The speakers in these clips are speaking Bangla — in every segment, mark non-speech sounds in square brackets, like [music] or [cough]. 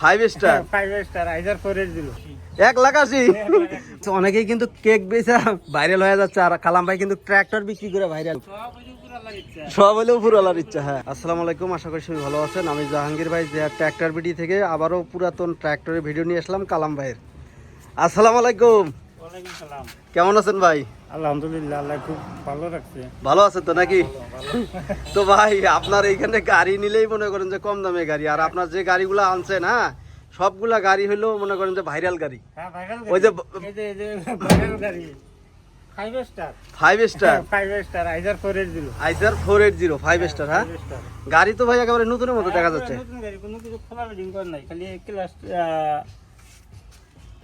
Five star five star Eicher দিল। এক লাখ আশি। অনেকেই কিন্তু কেক বেচা ভাইরাল হয়ে যাচ্ছে আর কালাম ভাই কিন্তু ট্র্যাক্টর বিক্রি করে ভাইরাল সব হলেও পুরালার ইচ্ছা। হ্যাঁ। আসসালামু আলাইকুম আশা করি সবাই ভালো আছেন। আমি জাহাঙ্গীর ভাই যে ট্র্যাক্টর বিডি থেকে আবারও পুরাতন ট্র্যাক্টরের ভিডিও নিয়ে আসলাম কালাম ভাইয়ের। আসসালামু আলাইকুম। কেমন আছেন ভাই? আলহামদুলিল্লাহ আল্লাহ খুব ভালো রাখছে। ভালো তো নাকি? তো ভাই আপনার এইখানে গাড়ি নিলেই মনে করেন যে কম দামে গাড়ি আর আপনার যে গাড়িগুলো আনছেন হ্যাঁ সবগুলা গাড়ি মনে করেন যে ভাইরাল গাড়ি। হ্যাঁ ওই যে ভাইরাল গাড়ি। Five star five star five Eicher four eight zero five star হ্যাঁ গাড়ি তো ভাই একেবারে নতুনের মতো দেখা যাচ্ছে। নতুন গাড়ি কোনো কিছু খোলা নাই খালি ক্লাস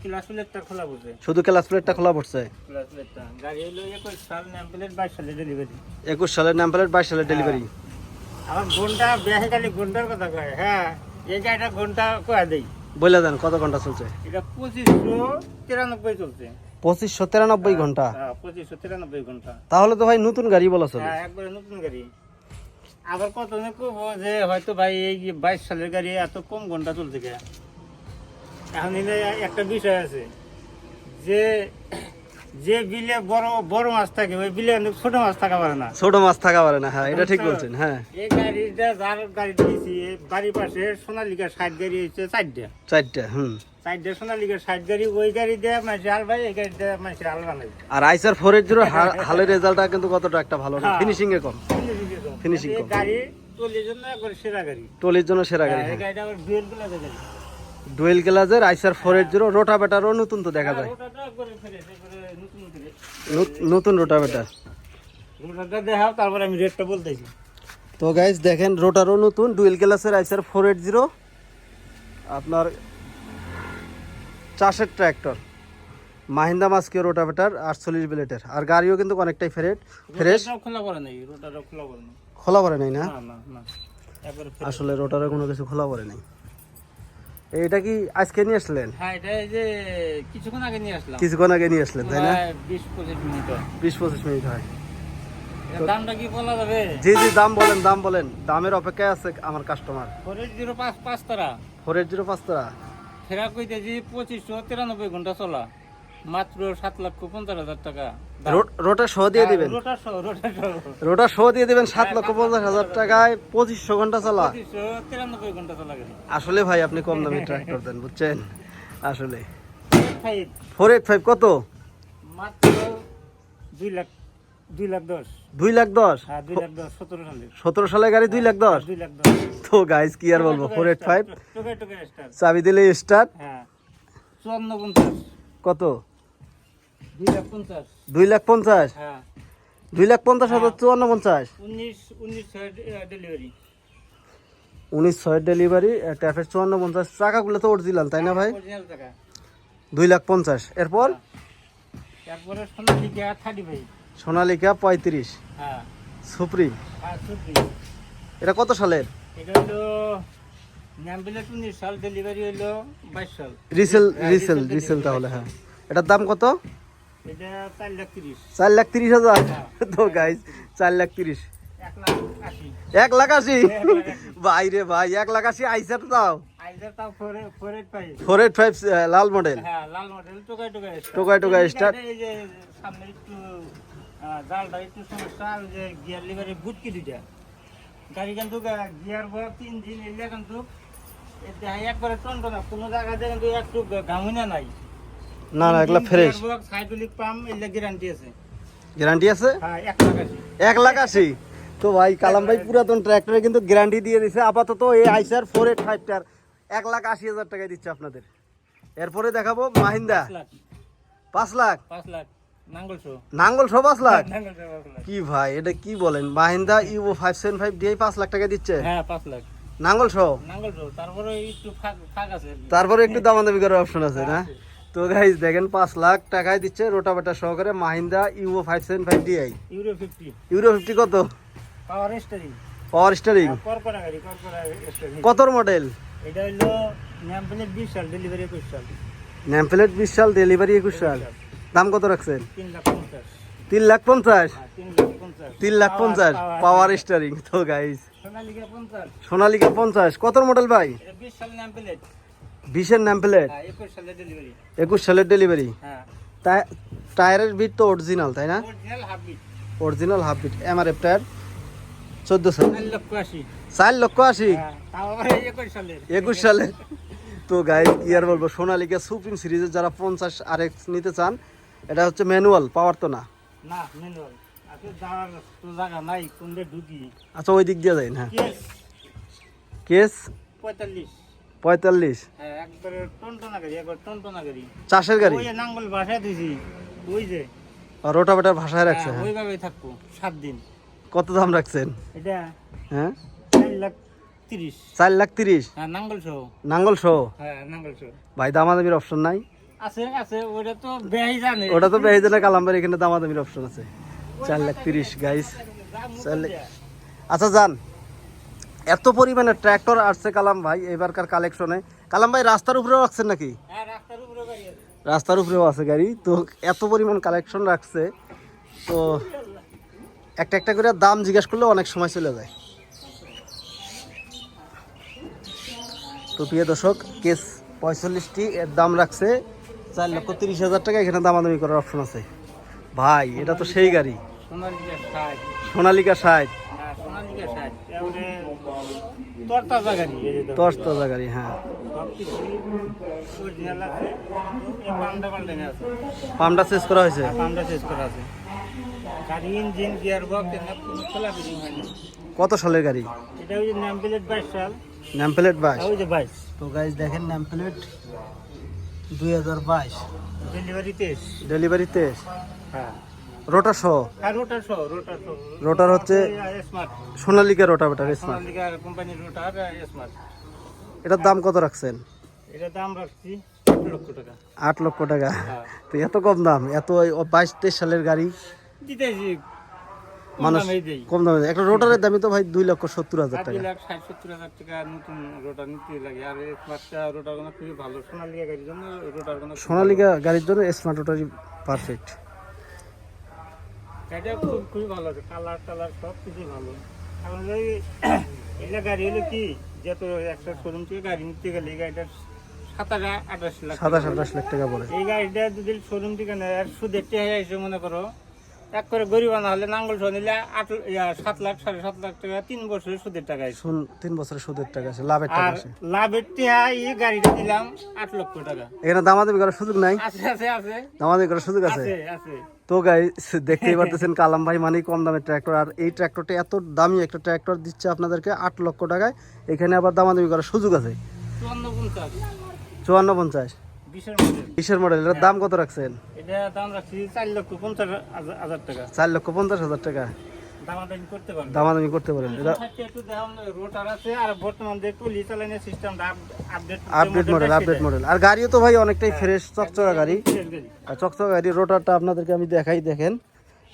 ক্লাস প্লেটটা খোলা শুধু ক্লাস প্লেটটা খোলা পড়ছে? ক্লাস প্লেটটা গাড়ি হলো একুশ সাল নাম প্লেট বাইশ সালে ডেলিভারি একুশ সালের নাম প্লেট ডেলিভারি আমার ঘণ্টা খালি ঘণ্টার কথা কয় হ্যাঁ এই গাড়িটা ঘণ্টা কয়া দেই। বলে দেন কত ঘণ্টা চলছে? এটা তিরানব্বই চলছে। পঁচিশশো তিরানব্বই ঘণ্টা? হ্যাঁ পঁচিশশো তিরানব্বই ঘণ্টা। তাহলে তো ভাই নতুন গাড়ি বলা চলে। হ্যাঁ একবারে নতুন গাড়ি। আবার কত যে হয়তো ভাই এই বাইশ সালের গাড়ি এত কম ঘণ্টা চলছে এখন একটা বিষয় আছে। যে যে বিলে বড় বড় মাছ থাকে ওই বিলে ছোট মাছ থাকা পারে না। ছোট মাছ থাকা পারে না হ্যাঁ এটা ঠিক বলছেন হ্যাঁ। এই গাড়িটা যার গাড়ি দিয়েছি বাড়ির পাশে সোনালিকা ষাট গাড়ি হচ্ছে চারটা। চারটা হুম। চারটা সোনালিকা ষাট গাড়ি ওই গাড়ি দিয়ে মানুষের আল ভাই এই গাড়ি দিয়ে মানুষের আল বানাই। আর আইসার ফোর এইট জিরো হালের রেজাল্টটা কিন্তু কতটা একটা ভালো না হ্যাঁ। ফিনিশিং এ কম। এই কম। গাড়ি চল্লিশ জন্য একবারে সেরা গাড়ি। টলির জন্য সেরা গাড়ি হ্যাঁ, গাড়িটা আবার ডুয়েলগুলা গাড়ি। ডুয়েল গ্লাজের আইসার ফোর এইট জিরো রোটা বেটারও নতুন তো দেখা যায়। নতুন নতুন। ন- নতুন রোটা বেটার দেখাও তারপরে আমি রেটটা বলতেছি। তো গাইজ দেখেন রোটারও নতুন ডুয়েল গ্লাসের আইসার ফোর এইট জিরো। আপনার চাষের ট্র্যাক্টর মাহিন্দা মাস্কিও রোটাভেটার আটচল্লিশ ব্লেটের আর গাড়িও কিন্তু অনেকটাই ফ্রেশ ফ্রেশ খোলা নাই খোলা পড়ে নাই। খোলা পড়ে নাই না। আসলে রোটারে কোনো কিছু খোলা করে নাই। এইটা কি আজকে নিয়ে আসলেন? হ্যাঁ এটা এই যে কিছুক্ষণ আগে নিয়ে আসলাম। কিছুক্ষণ আগে নিয়ে আসলেন তাই না? প্রায় বিশ পঁচিশ মিনিট হয়। বিশ পঁচিশ মিনিট হয়। দামটা কি বলা যাবে? জি জি দাম বলেন দাম বলেন। দামের অপেক্ষায় আছে আমার কাস্টমার ফোর জিরো পাঁচ পাঁচ তারা। ফোর তারা। কইতে পঁচিশ তিরানব্বই ঘণ্টা চলা। মাত্র সাত লক্ষ পঞ্চাশ হাজার টাকা। রোটা সহ দিয়ে দিবেন? রোটা সহ রোটা সহ। রোটা সহ দিয়ে দিবেন সাত লক্ষ পঞ্চাশ হাজার টাকায় পঁচিশশো ঘণ্টা চালা। তিরানব্বই ঘণ্টা চলা আসলে ভাই আপনি কম দামে ট্রাক্টর [laughs] দেন বুঝছেন? আসলে। ফোর এইট ফাইভ কত? মাত্র দুই লাখ দুই লাখ দশ। দুই লাখ দশ? হ্যাঁ সতেরো সালে গাড়ি দুই লাখ দশ? তো গাইজ কি আর বলব ফোর এইট ফাইভ চাবি দিলে স্টার্ট হ্যাঁ চুয়ান্ন পঞ্চাশ। কত? দুই লাখ পঞ্চাশ। দুই লাখ পঞ্চাশ? হ্যাঁ। হাজার চুয়ান্ন পঞ্চাশ? উনিশ ছয় ডেলিভারি ট্যাফের চুয়ান্ন পঞ্চাশ। টাকাগুলো তো অরিজিনাল তাই না ভাই? অরিজিনাল দুই লাখ পঞ্চাশ। এরপর? সোনালিকা পঁয়ত্রিশ। হ্যাঁ। সুপ্রিম। এটা কত সালের? এটা হলো রিসেল হ্যাঁ, রিসেল রিসেল তাহলে হ্যাঁ। এটার দাম কত? চার লাখ তিরিশ। হাজার? তো গাইজ চার লাখ তিরিশ। এক লাখ আশি। ভাই রে ভাই এক লাখ আশি আইসার তাও। ফোর এইট ফাইভ লাল মডেল হ্যাঁ লাল মডেল টোকাই টোকাই start। টোকাই টোকাই এই start। গাড়িটা এই যে সামনে একটু আহ, জালটা একটু সমস্যা যে গিয়ার লিভারে বুটকি দুইটা। গাড়ি কিন্তু গিয়ার বক্স ইঞ্জিন এগুলো কিন্তু একবারে টন্ট না কোনো জায়গাতে কিন্তু একটু গামুনা নাই। না না এগুলা ফ্রেশ হাইড্রোলিক পাম্প এগুলো গ্যারান্টি আছে। গ্যারান্টি আছে? হ্যাঁ এক লাখ আশি। এক লাখ আশি? তো ভাই কালাম ভাই পুরাতন ট্র্যাক্টরে কিন্তু গ্যারান্টি দিয়ে দিছে। আপাতত এই আইসার ফোর এইট ফাইভটার এক লাখ আশি হাজার টাকায় দিচ্ছে আপনাদের। এরপরে দেখাবো মাহিন্দা। পাঁচ লাখ। পাঁচ লাখ? নাঙ্গল শো পাঁচ লাখ? কি ভাই এটা কি বলেন? Mahindra U five seven five DI পাঁচ লাখ টাকা দিচ্ছে? হ্যাঁ পাঁচ লাখ। নাঙ্গল শো তারপরে একটু তারপরে একটু দামাদামি করার অপশন আছে না? তো গাইজ দেখেন পাঁচ লাখ টাকায় দিচ্ছে রোটাবেটা সহকারে Mahindra U five seven five DI euro fifty euro fifty কত? পাওয়ার স্টারিং পাওয়ার স্টারিং কতর মডেল এটা হলো নাম প্লেট বিশ সাল ডেলিভারি একুশ সাল। নেম প্লেট বিশ সাল ডেলিভারি একুশ সাল। দাম কত রাখছেন? তিন লাখ পঞ্চাশ। তিন লাখ পঞ্চাশ? হ্যাঁ তিন লাখ পঞ্চাশ। পাওয়ার স্টারিং তো গাইস সোনালিকা পঞ্চাশ। সোনালিকা পঞ্চাশ। কত মডেল ভাই? বিশ বিশের নাম প্লেট হ্যাঁ একুশ সালের ডেলিভারি হ্যাঁ। টায়ারের বিট তো অরিজিনাল তাই না? Original half beat MRF tyre চোদ্দ সাল। চার লক্ষ আশি। হ্যাঁ একুশ সালের। তো গাই কি আর বলব সোনালিকা সুপ্রিম সিরিজের যারা পঞ্চাশ আর নিতে চান এটা হচ্ছে ম্যানুয়াল পাওয়ার তো না। ঢুকি? আচ্ছা ওই দিক দিয়ে যায় না কেস। কেস? পঁয়তাল্লিশ। পঁয়তাল্লিশ। হ্যাঁ একবারে টনটনা গাড়ি একবার টনটনা গাড়ি। চাষের গাড়ি? ওই নাঙ্গল দিছি ওই যে। রোটাভেটার ভাষায় রাখছে? হ্যাঁ। ওইভাবেই থাকব সাত দিন। কত দাম রাখছেন? এটা হ্যাঁ? চার লাখ তিরিশ। হ্যাঁ নাঙ্গল সহ। নাঙ্গল সহ? হ্যাঁ ভাই দামাদামির অপশন নাই? আছে আছে ওটা তো বেহাই জানে। ওটা তো বেহিজনে কালাম্বার এখানে দামাদামির অপশন আছে। চার লাখ তিরিশ গাইস চার লাখ- আচ্ছা যান। এত পরিমাণে ট্র্যাক্টর আসছে কালাম ভাই এবারকার কালেকশনে কালাম ভাই রাস্তার উপরেও রাখছেন নাকি? হ্যাঁ রাস্তার উপরেও আছে। গাড়ি। তো এত পরিমাণ কালেকশন রাখছে। তো একটা একটা করে দাম জিজ্ঞেস করলে অনেক সময় চলে যায়। তো প্রিয় দর্শক কেস পঁয়তাল্লিশটি এর দাম রাখছে। চার লক্ষ তিরিশ হাজার টাকা এখানে দামাদামি করার অপশন আছে। ভাই এটা তো সেই গাড়ি। সোনালিকা ষাট। তরতাজা গাড়ি হ্যাঁ। পামটা শেষ করা হয়েছে? শেষ করা আছে। গাড়ি ইঞ্জিন গিয়ার বক্স কত সালের গাড়ি? এটা ওই নাম প্লেট বাইশ সাল। নাম প্লেট আর ওই যে বাইশ। তো গাইজ দেখেন নাম প্লেট দুই হাজার বাইশ। ডেলিভারি তেইশ। ডেলিভারি তেইশ। হ্যাঁ। রোটার সহ? আর রোটার সহ রোটার সহ। রোটার হচ্ছে smart Sonalika rotavator smart Sonalika কোম্পানির রোটার স্মার্ট এটার দাম কত রাখছেন? এটা দাম রাখছি এক লক্ষ টাকা। আট লক্ষ টাকা। হ্যাঁ। তো এত কম দাম এত বাইশ তেইশ সালের গাড়ি? মানুষ কম দামে একটা রোটারের দামই তো ভাই দুই লক্ষ সত্তর হাজার টাকা। সত্তর হাজার টাকা নতুন রোটার নিতে লাগে। আর স্মার্টটা রোটার খুবই ভালো। সোনালিকা গাড়ির জন্য রোটার সোনালিকা গাড়ির জন্য স্মার্ট রোটারই পারফেক্ট খুব খুবই ভালো আছে। কালার টালার সব ভালো। এখন ওই [coughs] গাড়ি হলো কি? যত একটা শোরুম থেকে গাড়ি নিতে গেলে এই গাড়িটা সাতাশ আঠাশ লাখ সাতাশ আঠাশ লাখ টাকা পড়ে। এই গাড়িটা যদি শোরুম থেকে নেয় আর সুদের এসে মনে করো এক করে গরিব না হলে নাঙ্গল নিলে আট সাত লাখ সাড়ে সাত লাখ টাকা তিন বছরের সুদের টাকা শুন তিন বছরের সুদের টাকা আছে লাভের টাকা আর আছে। লাভের টেহা এই গাড়িটা দিলাম আট লক্ষ টাকা। এখানে দামাদামি করার সুযোগ নাই? আছে আছে আছে। দামাদামি করার সুযোগ আছে? আছে তো গাই দেখতেই পারতেছেন কালাম ভাই মানেই কম দামের ট্র্যাক্টর আর এই ট্র্যাক্টরটা এত দামি একটা ট্র্যাক্টর দিচ্ছে আপনাদেরকে আট লক্ষ টাকায়। এখানে আবার দামাদামি করার সুযোগ আছে। চুয়ান্ন পঞ্চাশ। চুয়ান্ন পঞ্চাশ। বিশের মডেল। এটার দাম কত রাখছেন? এটা দাম রাখছি চার লক্ষ পঞ্চাশ হাজার- টাকা। চার লক্ষ পঞ্চাশ হাজার টাকা। দামাদামি করতে পারেন আপডেট মডেল আপডেট মডেল আর গাড়িও তো ভাই অনেকটাই ফ্রেশ চকচকা গাড়ি। আর চকচকা গাড়ি রোটারটা আপনাদেরকে আমি দেখাই দেখেন।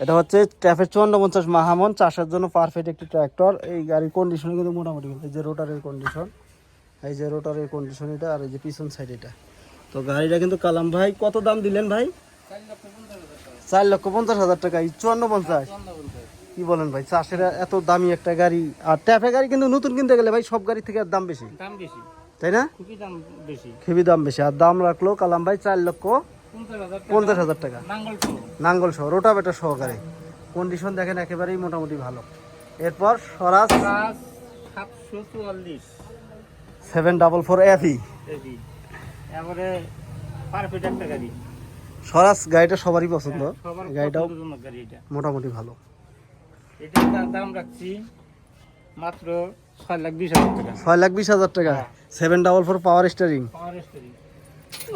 এটা হচ্ছে ট্যাফের চুয়ান্ন পঞ্চাশ মাহামন চাষের জন্য পারফেক্ট একটি ট্র্যাক্টর এই গাড়ির কন্ডিশন কিন্তু মোটামুটি। এই যে রোটারের কন্ডিশন এই যে রোটারের কন্ডিশন এটা আর এই যে পিছন সাইড এটা। তো গাড়িটা কিন্তু কালাম ভাই কত দাম দিলেন ভাই? চার লক্ষ পঞ্চাশ হাজার টাকা চুয়ান্ন পঞ্চাশ। কি বলেন ভাই চাষের এত দামি একটা গাড়ি আর ট্যাফে গাড়ি কিন্তু নতুন কিনতে গেলে ভাই সব গাড়ি থেকে আর দাম বেশি। দাম বেশি। তাই না? খুবই দাম বেশি। খুবই দাম বেশি। আর দাম রাখল কালাম ভাই চার লক্ষ পঞ্চাশ হাজার টাকা। নাঙ্গল সহ নাঙ্গল সহ রোটাভেটার সহকারে। কন্ডিশন দেখেন একেবারেই মোটামুটি ভালো। এরপর স্বরাজ সাতশো চুয়াল্লিশ। সেভেন ডাবল ফোর এফি এটি এবারে পারফেক্ট একটা গাড়ি। স্বরাজ গাড়িটা সবারই পছন্দ। গাড়িটাও পছন্দজনক গাড়ি এটা। মোটামুটি ভালো। এটার দাম রাখছি মাত্র ছয় লাখ বিশ হাজার টাকা। ছয় লাখ বিশ হাজার টাকা। Seven double four power steering power story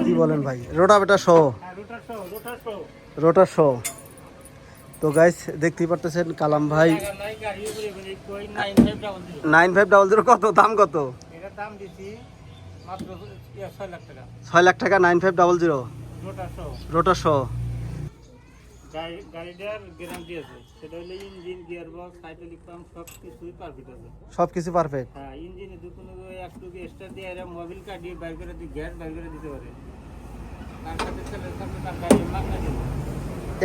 কি বলেন ভাই? রোটাভেটার সহ। আর রোটার সহ রোটার সহ। রোটার সহ। তো গাইস দেখতেই পারতেছেন কালাম ভাই। নাইন ফাইভ ডাবল জিরো কত? দাম কত? দাম দিছি মাত্র ছয় লাখ টাকা নাইন ফাইভ ডাবল জিরো রোটার হলো পাম্প সব কিছু পারফেক্ট হ্যাঁ ইঞ্জিনে দু কোনো একটু এক্সট্রা দিয়ে এরা মোবিল কাটিয়ে বাইর করে দিয়ে গ্যাস বাইর করে দিতে পারে। তার সাথে তার গাড়ি মাগনা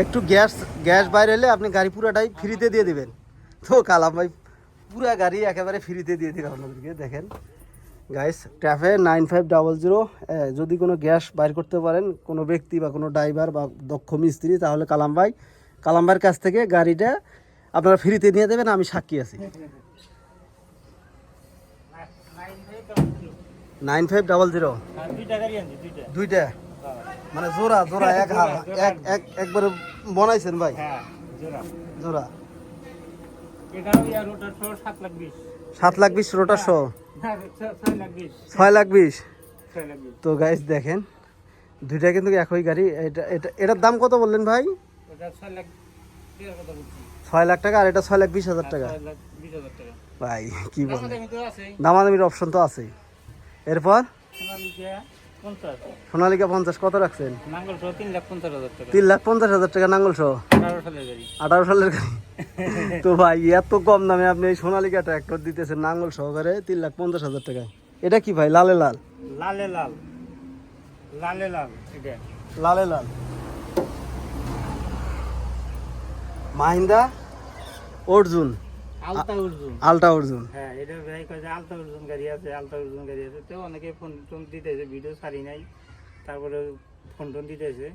একটু গ্যাস গ্যাস বাইরে এলে আপনি গাড়ি পুরাটাই ফ্রিতে দিয়ে দিবেন। তো কালাম ভাই পুরা গাড়ি একেবারে ফ্রিতে দিয়ে দিবে আপনাদেরকে দেখেন। Guys TAFE nine five double zero যদি কোনো গ্যাস বাইর করতে পারেন কোনো ব্যক্তি বা কোনো ড্রাইভার বা দক্ষ মিস্ত্রি তাহলে কালাম ভাই কালাম ভাইয়ের কাছ থেকে গাড়িটা আপনারা ফ্রিতে নিয়ে দেবেন আমি সাক্ষী আছি। নাইন ফাইভ ডাবল জিরো দুইটা? গাড়ি দুইটা দুইটা মানে জোড়া জোড়া এক হাত এক এক একবারে বনাইছেন ভাই? হ্যাঁ জোড়া। সাত লাখ বিশ। রোটার হ্যাঁ ছ- ছয় লাখ বিশ। তো গাইস দেখেন দুইটা কিন্তু একই গাড়ি। এটা এটা এটার দাম কত বললেন ভাই? ছয় লাখ টাকা আর এটা ছয় লাখ বিশ হাজার টাকা। হাজার টাকা। ভাই কি বলেন? দামাদামির অপশন তো আছে এরপর? সোনালিকা পঞ্চাশ কত রাখছেন? তিন লাখ পঞ্চাশ হাজার টাকা। টাকা নাঙ্গল সহ? আঠারো সালের গাড়ি। আঠারো সালের গাড়ি? তো ভাই এত কম দামে আপনি এই সোনালিকা ট্র্যাক্টর দিতেছেন নাঙ্গল সহকারে তিন লাখ পঞ্চাশ হাজার টাকায়। এটা কি ভাই লালে লাল? লালে লাল। লালে লাল এটা। লালে লাল। মাহিন্দা অর্জুন। আলতা অর্জুন। আলটা অর্জুন। হ্যাঁ এটা ভাই কয় যে আলতা অর্জুন গাড়ি আছে আলতা অর্জুন গাড়ি আছে। তো অনেকে ফোন টোন দিতেছে ভিডিও ছাড়ি নাই। তারপরে ফোন টোন দিতেছে।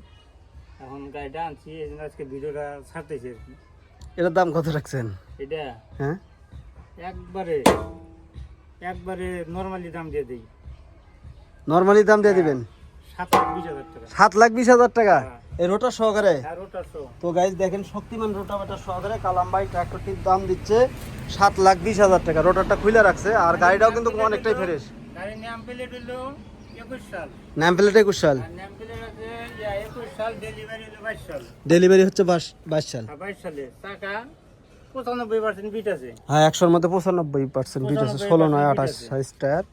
এখন গাড়িটা আনছি এই জন্য আজকে ভিডিওটা ছাড়তেছি আর কি। এটার দাম কত রাখছেন? এটা? হ্যাঁ? একবারে একবারে নর্মালি দাম দিয়ে দিই। নর্মালি দাম দিয়ে দিবেন? সাত লাখ বিশ হাজার টাকা। সাত লাখ বিশ হাজার টাকা? এই রোটার সহকারে? শো তো গাইজ দেখেন শক্তিমান রোটাভেটার সহকারে কালামবাই ট্র্যাক্টরটির দাম দিচ্ছে সাত লাখ বিশ হাজার টাকা। রোটারটা খুলে রাখছে আর গাড়িটাও কিন্তু অনেকটাই ফ্রেশ নাম প্লেট একুশ সাল। ডেলিভারি বাইশ সাল। ডেলিভারি হচ্ছে বাইশ সাল। হ্যাঁ একশোর মধ্যে পঁচানব্বই পার্সেন্ট বিট আছে ষোলো নয় আঠাশ সাইজ টায়ার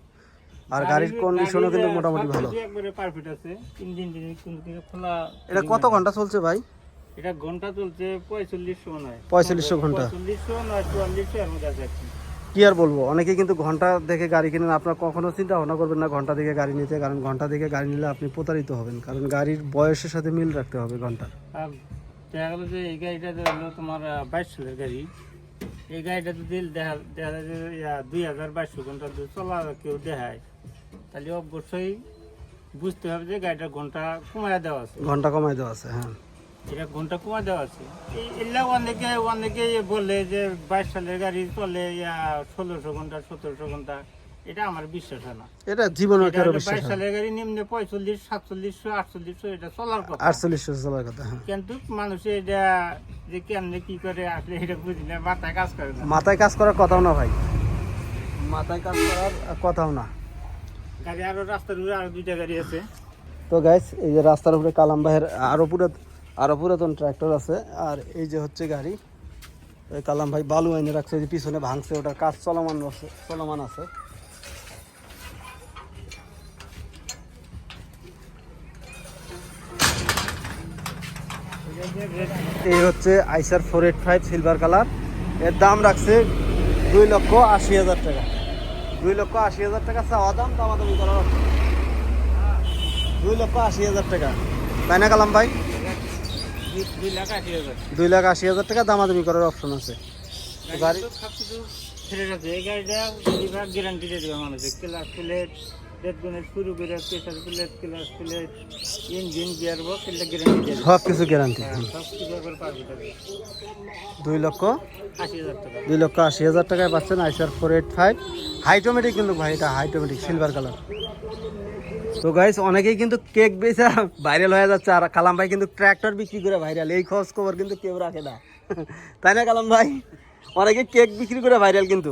আর গাড়ির কন্ডিশনও কিন্তু মোটামুটি ভালো। একবারে পারফেক্ট আছে ইঞ্জিন টিঞ্জিন খোলা এটা কত ঘণ্টা চলছে ভাই? এটা ঘণ্টা চলছে পঁয়তাল্লিশশো নয়। 4500 ঘণ্টা। পঁয়তাল্লিশশো নয় চুয়াল্লিশশো এর মধ্যে আছে কি। আর বলব? অনেকে কিন্তু ঘণ্টা দেখে গাড়ি কিনেন আপনার কখনো চিন্তা ভাবনা করবেন না ঘণ্টা দেখে গাড়ি নিতে। কারণ ঘণ্টা দেখে গাড়ি নিলে আপনি প্রতারিত হবেন। কারণ গাড়ির বয়সের সাথে মিল রাখতে হবে ঘণ্টা আর দেখা গেলো যে এই গাড়িটা হলো তোমার বাইশ সালের গাড়ি। এই গাড়িটা যদি দেখা দেখা যায় যে দুই হাজার বাইশশো ঘণ্টা যদি চলা কেউ দেখায়। তাহলে অবশ্যই বুঝতে হবে যে গাড়িটার ঘণ্টা কমায় দেওয়া আছে। ঘণ্টা কমায় দেওয়া আছে হ্যাঁ। এটা ঘণ্টা কমায় দেওয়া আছে। এগুলা অনেকে অনেকে বলে যে বাইশ সালের গাড়ি চলে ইয়া ষোলোশো ঘণ্টা সতেরোশো ঘণ্টা। এটা আমার বিশ্বাস না। এটা জীবনের এটা কারও বিশ্বাস বাইশ সালের গাড়ি নিম্নে পঁয়তাল্লিশ সাতচল্লিশশো আটচল্লিশশো এটা চলার কথা। আটচল্লিশশো চলার কথা হ্যাঁ। কিন্তু মানুষে এটা যে কেমনে কি করে আসলে এটা বুঝি না মাথায় কাজ করে না। মাথায় কাজ করার কথাও না ভাই। মাথায় কাজ করার কথাও না। গাড়ি আরও রাস্তার উপরে আরও দুইটা গাড়ি আছে। তো গাইস এই যে রাস্তার উপরে কালাম ভাইয়ের আরও পুরাত আরও পুরাতন ট্র্যাক্টর আছে আর এই যে হচ্ছে গাড়ি কালাম ভাই বালু এনে রাখছে যে পিছনে ভাঙছে ওটা কাজ চলমান আছে চলমান আছে। এই হচ্ছে Eicher four eight five silver কালারের দাম রাখছে দুই লক্ষ আশি হাজার টাকা। দুই লক্ষ আশি হাজার টাকা চাওয়া দাম, দামাদামি option। দুই লক্ষ আশি হাজার টাকা। তাই না কালাম ভাই? দুই- লাখ আশি হাজার টাকা দামাদামি করার অপশন আছে। গাড়ি গাড়িটা গ্যারান্টি দিয়ে দেবে রেড শুরু করে pressure plate class plate engine gearbox এগুলো গ্যারান্টি সব কিছু গ্যারান্টি সব কিছু একবার পারবে দুই লক্ষ? আশি হাজার টাকা। দুই লক্ষ আশি হাজার টাকায় পাচ্ছেন আইসার ফোর এইট ফাইভ হাইটোমেটিক কিন্তু ভাই এটা হাইটোমেটিক সিলভার কালার তো গাইস অনেকেই কিন্তু কেক বেচা ভাইরাল হয়ে যাচ্ছে আর কালাম ভাই কিন্তু ট্র্যাক্টর বিক্রি করে ভাইরাল এই খোঁজ খবর কিন্তু কেউ রাখে না। তাই না কালাম ভাই? অনেকে কেক বিক্রি করে ভাইরাল কিন্তু।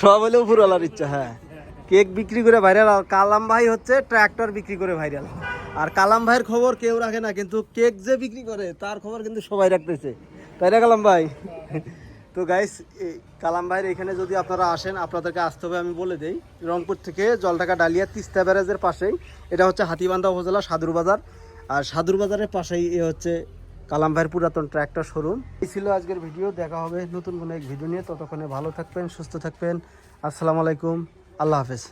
সব হলেও ফুরওয়ালার ইচ্ছা হ্যাঁ। কেক বিক্রি করে ভাইরাল আর কালাম ভাই হচ্ছে ট্র্যাক্টর বিক্রি করে ভাইরাল আর কালাম ভাইয়ের খবর কেউ রাখে না, কিন্তু কেক যে বিক্রি করে, তার খবর কিন্তু সবাই রাখতেছে। তাই না কালাম ভাই? তো গাইস কালাম ভাইয়ের এখানে যদি আপনারা আসেন, আপনাদেরকে আসতে হবে, আমি বলে দিই। রংপুর থেকে জলঢাকা ডালিয়া তিস্তা ব্যারাজের পাশেই। এটা হচ্ছে হাতিবান্ধা উপজেলা সাদুর বাজার। আর সাদুর বাজারের পাশেই এ হচ্ছে কালাম ভাইয়ের পুরাতন ট্র্যাক্টর শোরুম এই ছিল আজকের ভিডিও দেখা হবে নতুন কোনো এক ভিডিও নিয়ে। ততক্ষণে ভালো থাকবেন, সুস্থ থাকবেন। আসসালামু আলাইকুম। আল্লাহ হাফেজ।